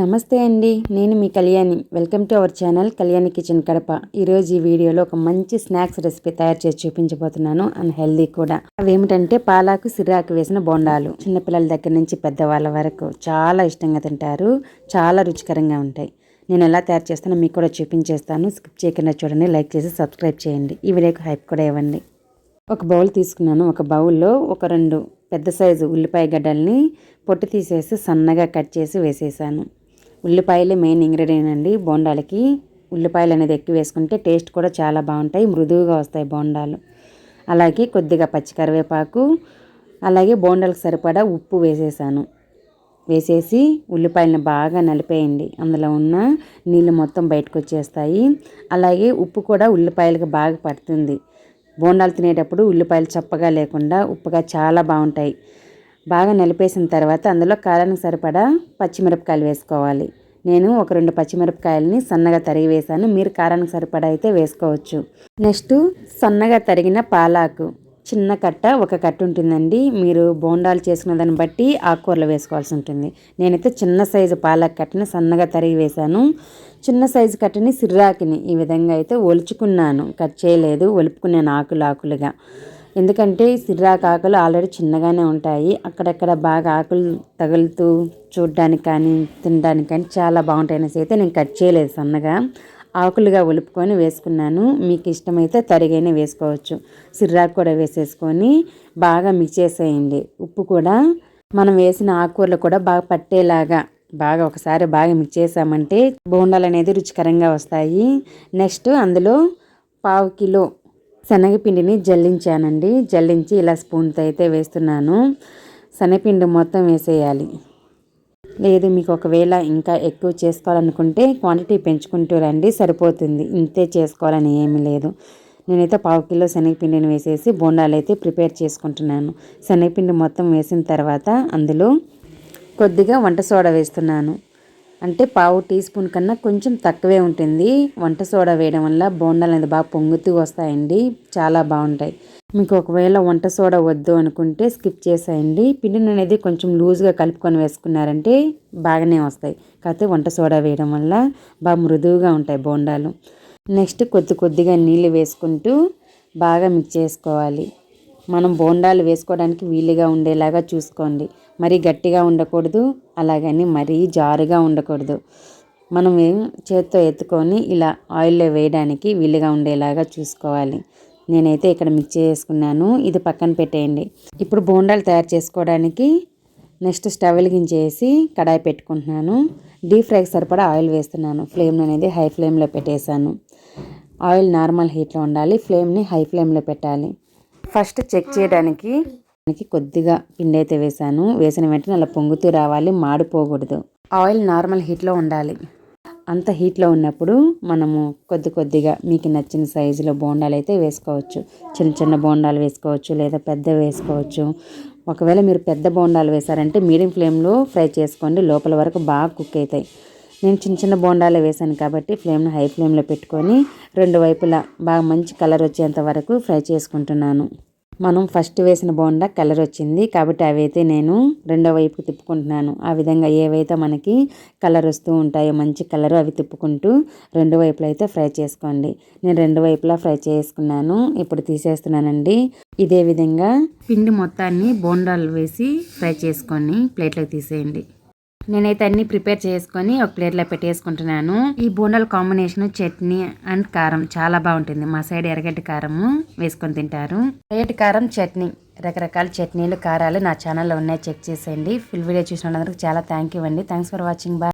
నమస్తే అండి నేను మీ Kalyani. Welcome to our channel Kalyani kitchen Kadapa. ఈరోజు ఈ వీడియోలో ఒక మంచి స్నాక్స్ రెసిపీ తయారు చేసి చూపించబోతున్నాను అండ్ హెల్దీ కూడా. అవేమిటంటే పాలాకు సిరాకు వేసిన బోండాలు. చిన్నపిల్లల దగ్గర నుంచి పెద్దవాళ్ళ వరకు చాలా ఇష్టంగా తింటారు చాలా రుచికరంగా ఉంటాయి. నేను ఎలా తయారు చేస్తానో మీకు కూడా చూపించేస్తాను. స్కిప్ చేయకుండా చూడండి లైక్ చేసి సబ్స్క్రైబ్ చేయండి. ఈ వీడియోకి హైప్ కూడా ఇవ్వండి. ఒక బౌల్ తీసుకున్నాను. ఒక బౌల్లో ఒక రెండు పెద్ద సైజు ఉల్లిపాయ గడ్డల్ని పొట్టు తీసేసి సన్నగా కట్ చేసి వేసేసాను. ఉల్లిపాయలు మెయిన్ ఇంగ్రీడియంట్ అండి బోండాలకి. ఉల్లిపాయలు అనేది ఎక్కువ వేసుకుంటే టేస్ట్ కూడా చాలా బాగుంటాయి మృదువుగా వస్తాయి బోండాలు. అలాగే కొద్దిగా పచ్చికరివేపాకు అలాగే బోండాలకు సరిపడా ఉప్పు వేసేసాను. వేసేసి ఉల్లిపాయలను బాగా నలిపేయండి. అందులో ఉన్న నీళ్ళు మొత్తం బయటకు వచ్చేస్తాయి. అలాగే ఉప్పు కూడా ఉల్లిపాయలకు బాగా పడుతుంది. బోండాలు తినేటప్పుడు ఉల్లిపాయలు చప్పగా లేకుండా ఉప్పుగా చాలా బాగుంటాయి. బాగా నలిపేసిన తర్వాత అందులో కారానికి సరిపడా పచ్చిమిరపకాయలు వేసుకోవాలి. నేను ఒక రెండు పచ్చిమిరపకాయలని సన్నగా తరిగి వేసాను మీరు కారానికి సరిపడా అయితే వేసుకోవచ్చు. నెక్స్ట్ సన్నగా తరిగిన పాలాకు చిన్న కట్ట ఒక కట్ట ఉంటుందండి. మీరు బోండాలు చేసుకున్న దాన్ని బట్టి ఆకుకూరలు వేసుకోవాల్సి ఉంటుంది. నేనైతే చిన్న సైజు పాలక్ కట్టని సన్నగా తరిగి వేశాను. చిన్న సైజు కట్టని సిర్రాకిని ఈ విధంగా అయితే ఒలుచుకున్నాను. కట్ చేయలేదు. ఒలుపుకున్నాను ఆకులు ఆకులుగా. ఎందుకంటే సిర్రాకు ఆకులు ఆల్రెడీ చిన్నగానే ఉంటాయి. అక్కడక్కడ బాగా ఆకులు తగులుతూ చూడడానికి కానీ తినడానికి కానీ చాలా బాగుంటాయి అనేసి అయితే నేను కట్ చేయలేదు సన్నగా. ఆకులుగా ఉలుపుకొని వేసుకున్నాను. మీకు ఇష్టమైతే తరిగైనా వేసుకోవచ్చు. సిర్రాకు కూడా వేసేసుకొని బాగా మిక్స్ చేసేయండి. ఉప్పు కూడా మనం వేసిన ఆకుకూరలు కూడా బాగా పట్టేలాగా బాగా ఒకసారి బాగా మిక్స్ చేసామంటే బోండాలు అనేది రుచికరంగా వస్తాయి. నెక్స్ట్ అందులో పావు కిలో శనగపిండిని జల్లించానండి. జల్లించి ఇలా స్పూన్తో అయితే వేస్తున్నాను. శనగపిండి మొత్తం వేసేయాలి. లేదు మీకు ఒకవేళ ఇంకా ఎక్కువ చేసుకోవాలనుకుంటే క్వాంటిటీ పెంచుకుంటూ రండి సరిపోతుంది. ఇంతే చేసుకోవాలని ఏమీ లేదు. నేనైతే పావు కిలో శనగపిండిని వేసేసి బోండాలు అయితే ప్రిపేర్ చేసుకుంటున్నాను. శనగపిండి మొత్తం వేసిన తర్వాత అందులో కొద్దిగా వంట సోడా వేస్తున్నాను. అంటే పావు టీ స్పూన్ కన్నా కొంచెం తక్కువే ఉంటుంది. వంట సోడా వేయడం వల్ల బోండాలు అనేది బాగా పొంగుతూ వస్తాయండి. చాలా బాగుంటాయి. మీకు ఒకవేళ వంట సోడా వద్దు అనుకుంటే స్కిప్ చేసేయండి. పిండిని అనేది కొంచెం లూజ్గా కలుపుకొని వేసుకున్నారంటే బాగానే వస్తాయి. కాకపోతే వంట సోడా వేయడం వల్ల బాగా మృదువుగా ఉంటాయి బోండాలు. నెక్స్ట్ కొద్ది కొద్దిగా నీళ్ళు వేసుకుంటూ బాగా మిక్స్ చేసుకోవాలి. మనం బోండాలు వేసుకోవడానికి వీలుగా ఉండేలాగా చూసుకోండి. మరీ గట్టిగా ఉండకూడదు అలాగని మరీ జారుగా ఉండకూడదు. మనం చేత్తో ఎత్తుకొని ఇలా ఆయిల్లో వేయడానికి వీలుగా ఉండేలాగా చూసుకోవాలి. నేనైతే ఇక్కడ మిక్స్ చేసుకున్నాను. ఇది పక్కన పెట్టేయండి. ఇప్పుడు బోండాలు తయారు చేసుకోవడానికి నెక్స్ట్ స్టవ్ వెలిగించేసి కడాయి పెట్టుకుంటున్నాను. డీప్ ఫ్రైకి సరిపడా ఆయిల్ వేస్తున్నాను. ఫ్లేమ్ అనేది హై ఫ్లేమ్లో పెట్టేశాను. ఆయిల్ నార్మల్ హీట్లో ఉండాలి. ఫ్లేమ్ని హై ఫ్లేమ్లో పెట్టాలి. ఫస్ట్ చెక్ చేయడానికి కొద్దిగా పిండి అయితే వేసాను. వేసిన వెంటనే అలా పొంగుతూ రావాలి. మాడిపోకూడదు ఆయిల్ నార్మల్ హీట్లో ఉండాలి. అంత హీట్లో ఉన్నప్పుడు మనము కొద్ది కొద్దిగా మీకు నచ్చిన సైజులో బోండాలు అయితే వేసుకోవచ్చు. చిన్న చిన్న బోండాలు వేసుకోవచ్చు లేదా పెద్ద వేసుకోవచ్చు. ఒకవేళ మీరు పెద్ద బోండాలు వేసారంటే మీడియం ఫ్లేమ్లో ఫ్రై చేసుకోండి. లోపల వరకు బాగా కుక్ అవుతాయి. నేను చిన్న చిన్న బోండాలే వేసాను కాబట్టి ఫ్లేమ్ను హై ఫ్లేమ్లో పెట్టుకొని రెండు వైపులా బాగా మంచి కలర్ వచ్చేంత వరకు ఫ్రై చేసుకుంటున్నాను. మనం ఫస్ట్ వేసిన బోండా కలర్ వచ్చింది. కాబట్టి అవైతే నేను రెండో వైపు తిప్పుకుంటున్నాను. ఆ విధంగా ఏవైతే మనకి కలర్ వస్తూ ఉంటాయో మంచి కలర్ అవి తిప్పుకుంటూ రెండు వైపులా అయితే ఫ్రై చేసుకోండి. నేను రెండు వైపులా ఫ్రై చేసుకున్నాను. ఇప్పుడు తీసేస్తున్నానండి. ఇదే విధంగా పిండి మొత్తాన్ని బోండాలు వేసి ఫ్రై చేసుకొని ప్లేట్లోకి తీసేయండి. నేనైతే అన్ని ప్రిపేర్ చేసుకొని ఒక ప్లేట్లో పెట్టేసుకుంటున్నాను. ఈ బోండాల కాంబినేషన్ చట్నీ అండ్ కారం చాలా బాగుంటుంది. మా సైడ్ ఎర్రగడ్డ కారము వేసుకొని తింటారు. ఎర్రగడ్డ కారం చట్నీ. రకరకాల చట్నీలు కారాలు నా ఛానల్లో ఉన్నాయి. చెక్ చేసేయండి. ఫుల్ వీడియో చూసినందుకు చాలా థ్యాంక్ యూ అండి. Thanks for watching. బాయ్.